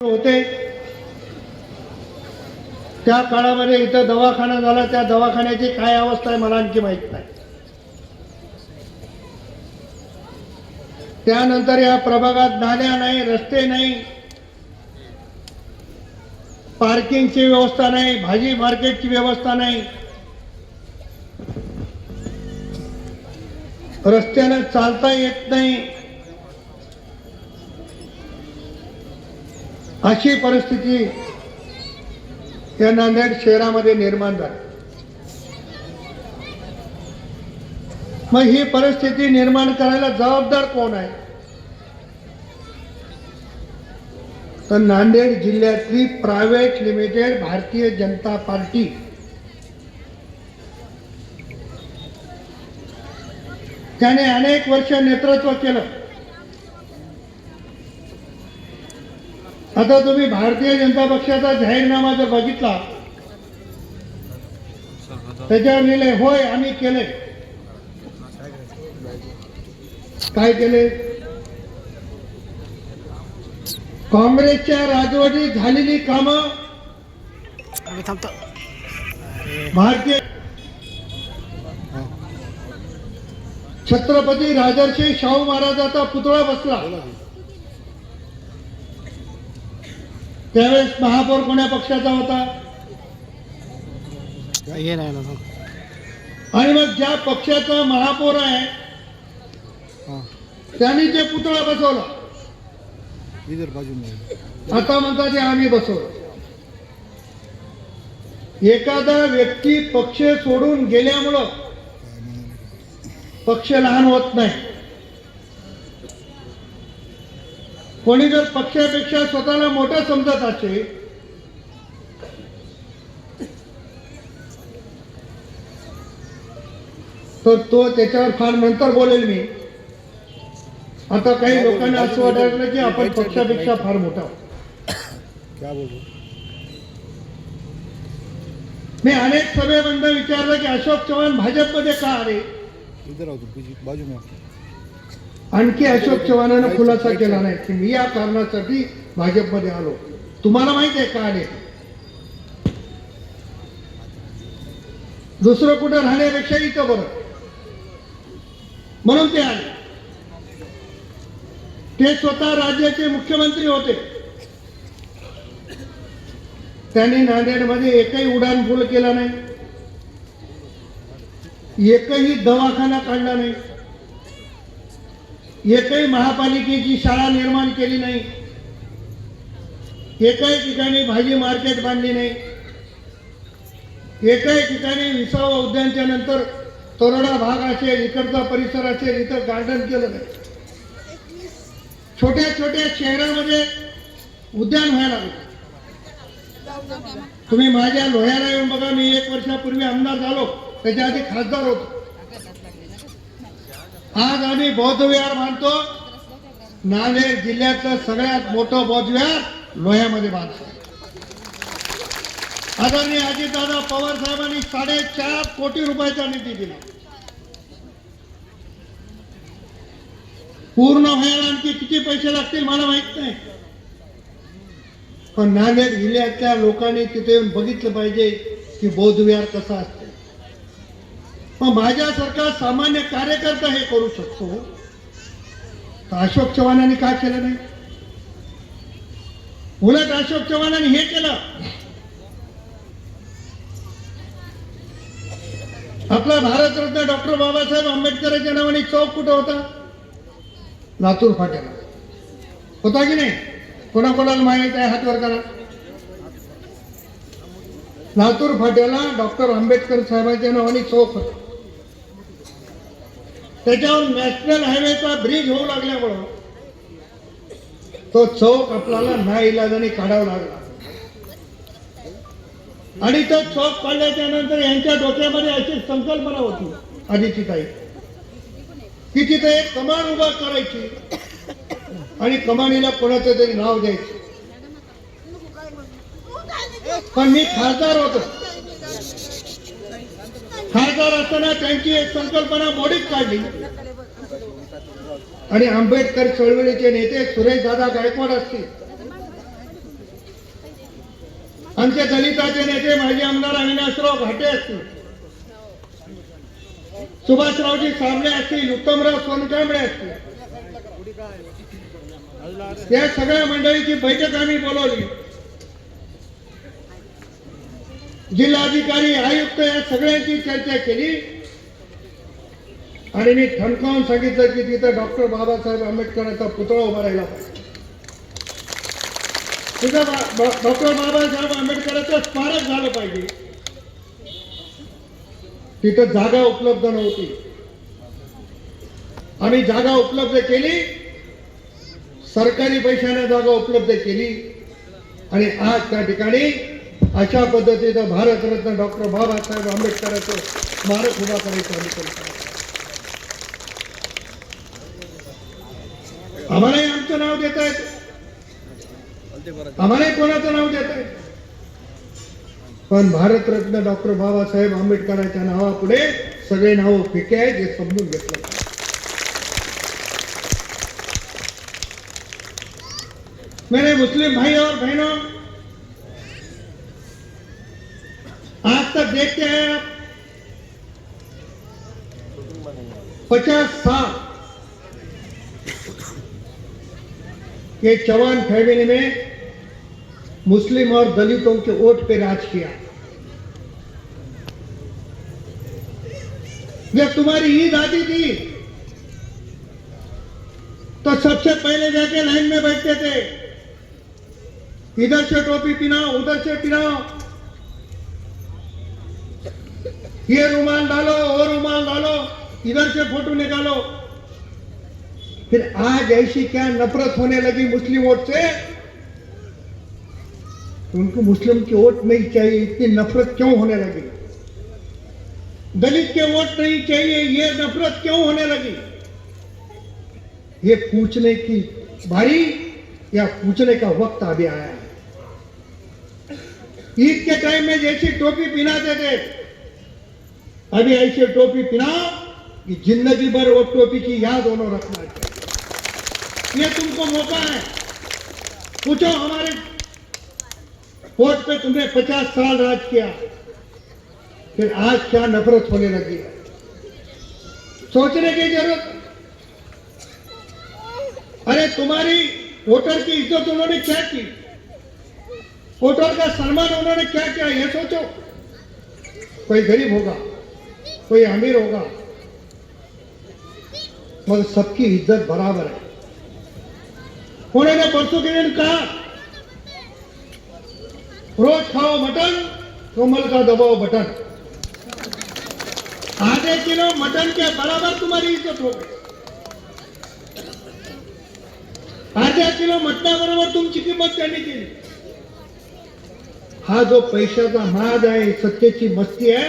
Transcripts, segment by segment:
होते. त्या काळामध्ये इथं दवाखाना झाला त्या दवाखान्याची काय अवस्था आहे मला आणखी माहीत नाही. त्यानंतर या प्रभागात नाल्या नाही रस्ते नाही पार्किंगची व्यवस्था नाही भाजी मार्केटची व्यवस्था नाही. रस्त्यानं चालता येत नाही. अशी परिस्थिती या नांदेड शहरामध्ये निर्माण झाली. मग ही परिस्थिती निर्माण करायला जबाबदार कोण आहे? तर नांदेड जिल्ह्यातली private limited Bharatiya Janata party. त्याने अनेक वर्ष नेतृत्व केलं. आता तुम्ही भारतीय जनता पक्षाचा जाहीरनामा जर बघितला त्याच्यावर लिहिले होय आम्ही केले. काय केले? काँग्रेसच्या राजवटीत झालेली कामं भारतीय छत्रपती राजर्षी शाहू महाराजाचा पुतळा बसला. त्यावेळेस महापौर कोण्या पक्षाचा होता. आणि मग ज्या पक्षाचा महापौर आहे हा. त्यांनी ते पुतळा बसवला. आता म्हणतात ते आम्ही बसवलं. एखादा व्यक्ती पक्ष सोडून गेल्यामुळं पक्ष लहान होत नाही. कोणी जर पक्षापेक्षा स्वतःला मोठं समजत असेल तर तो त्याच्यावर फार नंतर बोलेल मी. आता काही लोकांना असं वाटायला की आपण पक्षापेक्षा फार मोठा. मी अनेक सभेबंद विचारलं की अशोक चव्हाण भाजपमध्ये का आले? बाजू. आणखी अशोक चव्हाणानं खुलासा केला नाही की मी या कारणासाठी भाजपमध्ये आलो. तुम्हाला माहीत आहे का आले दुसरं कुठं राहण्यापेक्षा इथं बरं. म्हणून ते आले. ते स्वतः राज्याचे मुख्यमंत्री होते. त्यांनी नांदेडमध्ये एकही उड्डाणपूल केला नाही. एकही दवाखाना काढला नाही. एकही महापालिकेची शाळा निर्माण केली नाही. एकही ठिकाणी भाजी मार्केट बांधली नाही. एकही ठिकाणी विसावा उद्यानच्या नंतर तोरडा भाग असेल इकडचा परिसर असेल इथं गार्डन केलं नाही. छोट्या छोट्या शहरामध्ये उद्यान व्हायला लागलं. तुम्ही माझ्या लोह्याला येऊन बघा मी एक वर्षापूर्वी आमदार झालो त्याच्या आधी खासदार होतो. आज आम्ही बौद्ध विहार मानतो. नांदेड जिल्ह्यातलं सगळ्यात मोठं बौद्ध विहार लोह्यामध्ये बांधतो आदरणीय अजितदादा पवार साहेबांनी साडेचार कोटी रुपयाचा निधी दिला. पूर्ण व्हायला आणखी किती पैसे लागतील मला माहीत नाही. पण नांदेड जिल्ह्यातल्या लोकांनी तिथे येऊन बघितलं पाहिजे की बौद्ध विहार असतो. मग माझ्यासारखा सामान्य कार्यकर्ता हे करू शकतो. तर अशोक चव्हाणांनी का केलं नाही? उलट अशोक चव्हाणांनी हे केलं. आपला भारतरत्न डॉक्टर बाबासाहेब आंबेडकरांच्या नावाने चौक कुठं होता? लातूर फाट्याला. होता की नाही? कोणाकोणाला माहीत आहे? हातवर करा. लातूर फाट्याला डॉक्टर आंबेडकर साहेबांच्या नावाने चौक होता. त्याच्यावर नॅशनल हायवेचा ब्रिज होऊ लागल्यामुळं तो चौक आपल्याला ना इलाजाने काढावा लागला. आणि तो चौक काढल्याच्या नंतर यांच्या डोक्यामध्ये अशी संकल्पना होती आधीची काही की तिथे एक कमान उभा करायची आणि कमानीला कोणाचं तरी नाव द्यायचं. पण मी खासदार होतो. खासदार असताना त्यांची एक संकल्पना मोडीत काढली. आणि आंबेडकर चळवळीचे नेते सुरेश दादा गायकवाड असतील. आमचे दलिताचे नेते माजी आमदार अविनाशराव घाटे असतील. सुभाषरावजी साबळे असतील उत्तमराव सोनकांबळे असतील. या सगळ्या मंडळीची बैठक आम्ही बोलवली. जिल्हाधिकारी आयुक्त या सगळ्यांची चर्चा केली. आणि मी ठणकावून सांगितलं की तिथं डॉक्टर बाबासाहेब आंबेडकरांचा पुतळा उभा राहिला पाहिजे. तिथं डॉक्टर बाबासाहेब आंबेडकरांचं स्मारक झालं पाहिजे. तिथं जागा उपलब्ध नव्हती. आम्ही जागा उपलब्ध केली. सरकारी पैशाने जागा उपलब्ध केली. आणि आज त्या ठिकाणी अशा पद्धतीनं भारतरत्न डॉक्टर बाबासाहेब आंबेडकरांचं स्मारक उभा करायचं आम्ही कल्पना आम्हालाही आमचं नाव देत आहेत. आम्हालाही कोणाचं नाव देत आहेत. पण भारतरत्न डॉक्टर बाबासाहेब आंबेडकरांच्या नावापुढे सगळे नाव फिके आहेत हे समजून घेतलं मेरे मुस्लिम भाई और बहनों देखते हैं आप। पचास साल ये चौहान फैमिली में मुस्लिम और दलितों के वोट पे राज किया। जब तुम्हारी ईद आती थी तो सबसे पहले जाके लाइन में बैठते थे। इधर से टोपी पिनाओ, उधर से पिनाओ। ये रुमाल डालो वो रुमाल डालो, इधर से फ़ोटो निकालो। फिर आज ऐसी क्या नफरत होने लगी मुस्लिम वोट से? तो उनको मुस्लिम की वोट नहीं चाहिए, इतनी नफरत क्यों होने लगी? दलित के वोट नहीं चाहिए, ये नफरत क्यों होने लगी? ये पूछने की बारी या पूछने का वक्त अभी आया है। ईद के टाइम में जैसी टोपी पहनाते थे अभी ऐसे टोपी पहनाओ कि ज़िंदगी भर वो टोपी की याद उन्होंने रखना चाहिए। ये तुमको मौका है। पूछो हमारे वोट पे तुमने पचास साल राज किया। फिर आज क्या नफरत होने लगी है? सोचने की ज़रूरत। अरे तुम्हारी वोटर की इज़्ज़त उन्होंने क्या की? वोटर का सम्मान उन्होंने क्या किया? ये सोचो। कोई गरीब होगा। कोई अमीर होगा। पर सबकी इज्जत बराबर है। उन्होंने परसों के दिन कहा रोज खाओ मटन कमल का दबाओ बटन। आधे किलो मटन के बराबर तुम्हारी इज्जत हो गई। अर्ध्या किलो मटणाबरोबर तुमची किंमत त्यांनी केली हा जो पैशाचा महाग आहे सत्तेची मस्ती आहे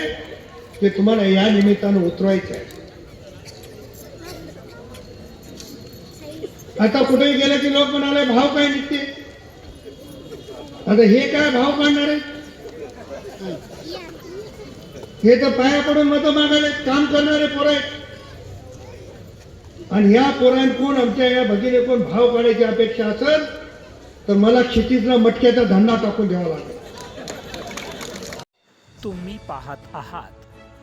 ते तुम्हाला या निमित्तानं उतरवायचं आहे आता कुठेही गेलं की लोक म्हणाले भाव काय निघते आता हे काय भाव काढणार आहे? हे तर पाया पडून मत मागायला काम करणारे पोरं आहेत. आणि या पोरांकडून आमच्या या भगिनी कोण भाव काढायची अपेक्षा असेल तर मला क्षितिजला मटक्याचा धंदा टाकून द्यावा लागेल. तुम्ही पाहत आहात